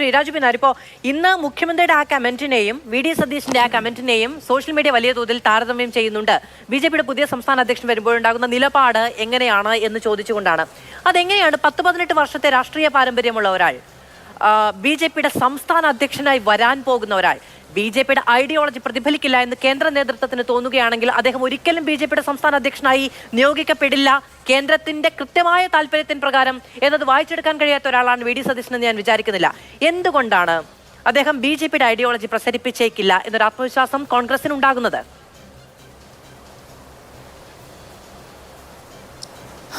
ശ്രീ രാജു പിന്നാർ. ഇപ്പോൾ ഇന്ന് മുഖ്യമന്ത്രിയുടെ ആ കമന്റിനെയും വി ഡി സതീഷിന്റെ ആ കമന്റിനെയും സോഷ്യൽ മീഡിയ വലിയ തോതിൽ താരതമ്യം ചെയ്യുന്നുണ്ട്. ബി ജെ പിയുടെ പുതിയ സംസ്ഥാന അധ്യക്ഷൻ വരുമ്പോഴുണ്ടാകുന്ന നിലപാട് എങ്ങനെയാണ് എന്ന് ചോദിച്ചുകൊണ്ടാണ്. അതെങ്ങനെയാണ് പത്ത് പതിനെട്ട് വർഷത്തെ രാഷ്ട്രീയ പാരമ്പര്യമുള്ള ഒരാൾ ബി ജെ പിയുടെ സംസ്ഥാന അധ്യക്ഷനായി വരാൻ പോകുന്ന ഒരാൾ ബി ജെ പിയുടെ ഐഡിയോളജി പ്രതിഫലിക്കില്ല എന്ന് കേന്ദ്ര നേതൃത്വത്തിന് തോന്നുകയാണെങ്കിൽ അദ്ദേഹം ഒരിക്കലും ബി ജെ പിയുടെ സംസ്ഥാന അധ്യക്ഷനായി നിയോഗിക്കപ്പെടില്ല. കേന്ദ്രത്തിന്റെ കൃത്യമായ താല്പര്യത്തിന് പ്രകാരം എന്നത് വായിച്ചെടുക്കാൻ കഴിയാത്ത ഒരാളാണ് വി ഡി സതീശൻ എന്ന് ഞാൻ വിചാരിക്കുന്നില്ല. എന്തുകൊണ്ടാണ് അദ്ദേഹം ബി ജെ പിയുടെ ഐഡിയോളജി പ്രസരിപ്പിച്ചേക്കില്ല എന്നൊരു ആത്മവിശ്വാസം കോൺഗ്രസിന് ഉണ്ടാകുന്നത്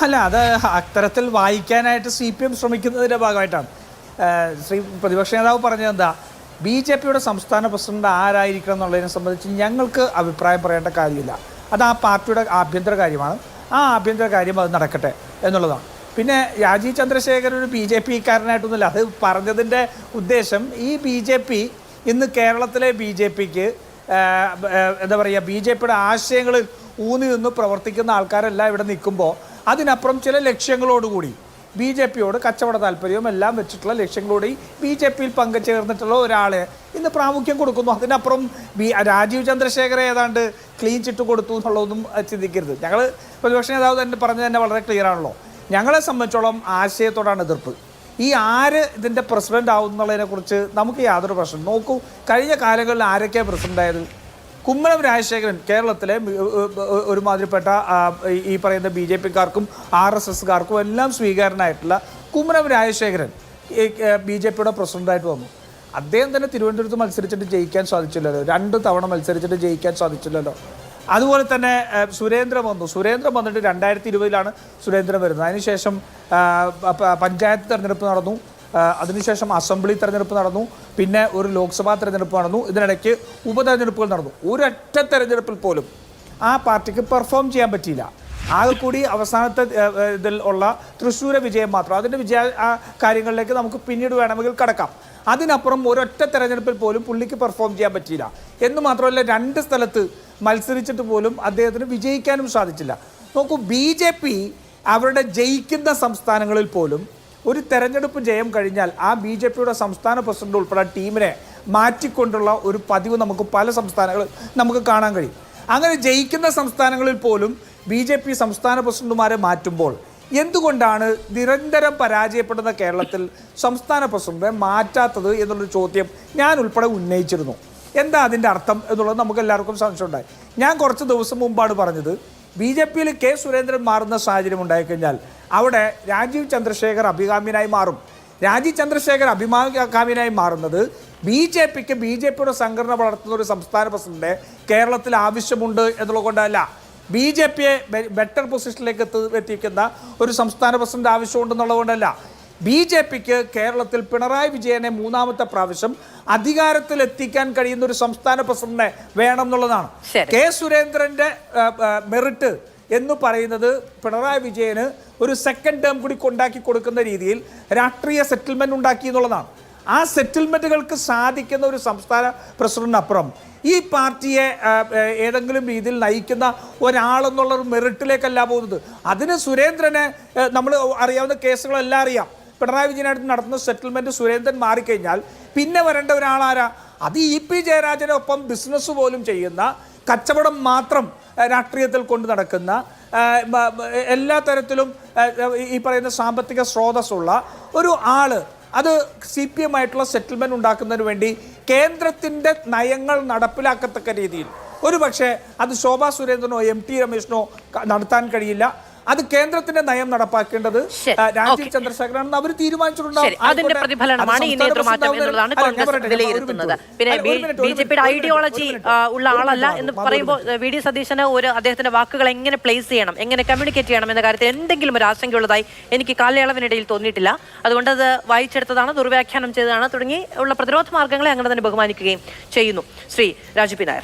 അല്ല അത് അത്തരത്തിൽ വായിക്കാനായിട്ട് സി പി എം ശ്രമിക്കുന്നതിന്റെ ഭാഗമായിട്ടാണ്. ശ്രീ പ്രതിപക്ഷ നേതാവ് പറഞ്ഞത് എന്താ? ബി ജെ പിയുടെ സംസ്ഥാന പ്രസിഡന്റ് ആരായിരിക്കണം എന്നുള്ളതിനെ സംബന്ധിച്ച് ഞങ്ങൾക്ക് അഭിപ്രായം പറയേണ്ട കാര്യമില്ല. അത് ആ പാർട്ടിയുടെ ആഭ്യന്തര കാര്യമാണ്. ആ ആഭ്യന്തര കാര്യം അത് നടക്കട്ടെ എന്നുള്ളതാണ്. പിന്നെ രാജീവ് ചന്ദ്രശേഖരൻ ഒരു ബി ജെ പിക്കാരനായിട്ടൊന്നുമില്ല. അത് പറഞ്ഞതിന്റെ ഉദ്ദേശം ഈ ബി ജെ പി ഇന്ന് കേരളത്തിലെ ബി ജെ പിക്ക് എന്താ പറയുക ബി ജെ പിയുടെ ആശയങ്ങളിൽ ഊന്നി നിന്ന് പ്രവർത്തിക്കുന്ന ആൾക്കാരെല്ലാം ഇവിടെ നിൽക്കുമ്പോൾ അതിനപ്പുറം ചില ലക്ഷ്യങ്ങളോടുകൂടി ബി ജെ പിയോട് കച്ചവട താല്പര്യവും എല്ലാം വെച്ചിട്ടുള്ള ലക്ഷ്യങ്ങളോട് ബി ജെ പിയിൽ പങ്കുചേർന്നിട്ടുള്ള ഒരാളെ ഇന്ന് പ്രാമുഖ്യം കൊടുക്കുന്നു. അതിനപ്പുറം ബി രാജീവ് ചന്ദ്രശേഖരെ ഏതാണ്ട് ക്ലീൻ ചിട്ട് കൊടുത്തു എന്നുള്ളതൊന്നും ചിന്തിക്കരുത്. ഞങ്ങൾ പ്രതിപക്ഷ നേതാവ് തന്നെ പറഞ്ഞത് തന്നെ വളരെ ക്ലിയർ ആണല്ലോ. ഞങ്ങളെ സംബന്ധിച്ചോളം ആശയത്തോടാണ് എതിർപ്പ്. ഈ ആര് ഇതിന്റെ പ്രസിഡന്റ് ആവും എന്നുള്ളതിനെക്കുറിച്ച് നമുക്ക് യാതൊരു പ്രശ്നം നോക്കൂ കഴിഞ്ഞ കാലങ്ങളിൽ ആരൊക്കെയാണ് പ്രസിഡന്റ് ആയത്? കുമ്മനം രാജശേഖരൻ കേരളത്തിലെ ഒരുമാതിരിപ്പെട്ട ഈ- പറയുന്ന ബി ജെ പിക്കാർക്കും ആർ എസ് എസ്കാർക്കും എല്ലാം സ്വീകാരനായിട്ടുള്ള കുമ്മനം രാജശേഖരൻ ബി ജെ പിയുടെ പ്രസിഡന്റായിട്ട് വന്നു. അദ്ദേഹം തന്നെ തിരുവനന്തപുരത്ത് മത്സരിച്ചിട്ട് ജയിക്കാൻ സാധിച്ചില്ലല്ലോ. രണ്ട് തവണ മത്സരിച്ചിട്ട് ജയിക്കാൻ സാധിച്ചില്ലല്ലോ. അതുപോലെ തന്നെ സുരേന്ദ്രൻ വന്നു. സുരേന്ദ്രൻ വന്നിട്ട് രണ്ടായിരത്തി ഇരുപതിലാണ് സുരേന്ദ്രൻ വരുന്നത്. അതിനുശേഷം പഞ്ചായത്ത് തെരഞ്ഞെടുപ്പ് നടന്നു. അതിനുശേഷം അസംബ്ലി തെരഞ്ഞെടുപ്പ് നടന്നു. പിന്നെ ഒരു ലോക്സഭാ തെരഞ്ഞെടുപ്പ് നടന്നു. ഇതിനിടയ്ക്ക് ഉപതെരഞ്ഞെടുപ്പുകൾ നടന്നു. ഒരൊറ്റ തെരഞ്ഞെടുപ്പിൽ പോലും ആ പാർട്ടിക്ക് പെർഫോം ചെയ്യാൻ പറ്റിയില്ല. ആകെ കൂടി അവസാനത്തെ ഇതിൽ ഉള്ള തൃശ്ശൂര വിജയം മാത്രം. അതിന്റെ വിജയ കാര്യങ്ങളിലേക്ക് നമുക്ക് പിന്നീട് വേണമെങ്കിൽ കടക്കാം. അതിനപ്പുറം ഒരൊറ്റ തെരഞ്ഞെടുപ്പിൽ പോലും പുള്ളിക്ക് പെർഫോം ചെയ്യാൻ പറ്റിയില്ല. എന്ന് മാത്രമല്ല രണ്ട് സ്ഥലത്ത് മത്സരിച്ചിട്ട് പോലും അദ്ദേഹത്തിന് വിജയിക്കാനും സാധിച്ചില്ല. നോക്കൂ ബി അവരുടെ ജയിക്കുന്ന സംസ്ഥാനങ്ങളിൽ പോലും ഒരു തെരഞ്ഞെടുപ്പ് ജയം കഴിഞ്ഞാൽ ആ ബി ജെ പിയുടെ സംസ്ഥാന പ്രസിഡന്റ് ഉൾപ്പെടെ ടീമിനെ മാറ്റിക്കൊണ്ടുള്ള ഒരു പതിവ് നമുക്ക് പല സംസ്ഥാനങ്ങളിൽ നമുക്ക് കാണാൻ കഴിയും. അങ്ങനെ ജയിക്കുന്ന സംസ്ഥാനങ്ങളിൽ പോലും ബി ജെ പി സംസ്ഥാന പ്രസിഡന്റുമാരെ മാറ്റുമ്പോൾ എന്തുകൊണ്ടാണ് നിരന്തരം പരാജയപ്പെടുന്ന കേരളത്തിൽ സംസ്ഥാന പ്രസിഡന്റിനെ മാറ്റാത്തത് എന്നുള്ളൊരു ചോദ്യം ഞാൻ ഉൾപ്പെടെ ഉന്നയിച്ചിരുന്നു. എന്താ അതിന്റെ അർത്ഥം എന്നുള്ളത് നമുക്ക് എല്ലാവർക്കും സംശയമുണ്ടായി. ഞാൻ കുറച്ച് ദിവസം മുമ്പാണ് പറഞ്ഞത് ബി ജെ പിയിൽ കെ സുരേന്ദ്രൻ മാറുന്ന സാഹചര്യം ഉണ്ടായിക്കഴിഞ്ഞാൽ അവിടെ രാജീവ് ചന്ദ്രശേഖർ അഭികാമ്യനായി മാറും. രാജീവ് ചന്ദ്രശേഖർ അഭിമാകാമ്യനായി മാറുന്നത് ബി ജെ പിക്ക് ബി ജെ പിയുടെ സംഘടന വളർത്തുന്ന ഒരു സംസ്ഥാന പ്രസിഡന്റ് കേരളത്തിൽ ആവശ്യമുണ്ട് എന്നുള്ളത് കൊണ്ടല്ല ബി ജെ പിയെ ബെറ്റർ പൊസിഷനിലേക്ക് എത്തി എത്തിക്കുന്ന ഒരു സംസ്ഥാന പ്രസിഡന്റ് ആവശ്യമുണ്ടെന്നുള്ളത് കൊണ്ടല്ല ബി ജെ പിക്ക് കേരളത്തിൽ പിണറായി വിജയനെ മൂന്നാമത്തെ പ്രാവശ്യം അധികാരത്തിൽ എത്തിക്കാൻ കഴിയുന്ന ഒരു സംസ്ഥാന പ്രസിഡന്റിനെ വേണം എന്നുള്ളതാണ്. കെ സുരേന്ദ്രന്റെ മെറിറ്റ് എന്ന് പറയുന്നത് പിണറായി വിജയന് ഒരു സെക്കൻഡ് ടേം കൂടി കൊണ്ടാക്കി കൊടുക്കുന്ന രീതിയിൽ രാഷ്ട്രീയ സെറ്റിൽമെന്റ് ഉണ്ടാക്കി എന്നുള്ളതാണ്. ആ സെറ്റിൽമെന്റുകൾക്ക് സാധിക്കുന്ന ഒരു സംസ്ഥാന പ്രസിഡന്റിനപ്പുറം ഈ പാർട്ടിയെ ഏതെങ്കിലും രീതിയിൽ നയിക്കുന്ന ഒരാളെന്നുള്ള ഒരു മെറിറ്റിലേക്കല്ല പോകുന്നത്. അതിന് സുരേന്ദ്രനെ നമ്മൾ അറിയാവുന്ന കേസുകളെല്ലാം അറിയാം. പിണറായി വിജയനായിട്ട് നടത്തുന്ന സെറ്റിൽമെന്റ് സുരേന്ദ്രൻ മാറിക്കഴിഞ്ഞാൽ പിന്നെ വരേണ്ട ഒരാളാരാ? അത് ഇ പി ജയരാജനൊപ്പം ബിസിനസ് പോലും ചെയ്യുന്ന കച്ചവടം മാത്രം രാഷ്ട്രീയത്തിൽ കൊണ്ട് നടക്കുന്ന എല്ലാ തരത്തിലും ഈ പറയുന്ന സാമ്പത്തിക സ്രോതസ്സുള്ള ഒരു ആൾ. അത് സി പി എം ആയിട്ടുള്ള സെറ്റിൽമെന്റ് ഉണ്ടാക്കുന്നതിന് വേണ്ടി കേന്ദ്രത്തിന്റെ നയങ്ങൾ നടപ്പിലാക്കത്തക്ക രീതിയിൽ. ഒരു പക്ഷേ അത് ശോഭാ സുരേന്ദ്രനോ എം ടി രമേശിനോ നടത്താൻ കഴിയില്ല. അത് കേന്ദ്രത്തിന്റെ നയം നടപ്പാക്കേണ്ടത് രാജീവ് ഓക്കേ. ചന്ദ്രശേഖരനാണെന്ന് അവർ തീരുമാനിച്ചിട്ടുണ്ടാവും. അതിന്റെ പ്രതിഫലനമാണ് ഈ നേതൃമാറ്റം എന്നുള്ളതാണ് കോൺഗ്രസ് വിലയിരുത്തുന്നത്. പിന്നെ ബി ജെ പിയുടെ ഐഡിയോളജി ഉള്ള ആളല്ല എന്ന് പറയുമ്പോൾ വി. ഡി. സതീശന് ഒരു അദ്ദേഹത്തിന്റെ വാക്കുകൾ എങ്ങനെ പ്ലേസ് ചെയ്യണം എങ്ങനെ കമ്മ്യൂണിക്കേറ്റ് ചെയ്യണം എന്ന കാര്യത്തിൽ എന്തെങ്കിലും ഒരു ആശങ്കയുള്ളതായി എനിക്ക് കാലയളവിനിടയിൽ തോന്നിയിട്ടില്ല. അതുകൊണ്ട് അത് വായിച്ചെടുത്തതാണ് ദുർവ്യാഖ്യാനം ചെയ്തതാണ് തുടങ്ങി ഉള്ള പ്രതിരോധ മാർഗങ്ങളെ അങ്ങനെ തന്നെ ബഹുമാനിക്കുകയും ചെയ്യുന്നു ശ്രീ രാജു പി നായർ.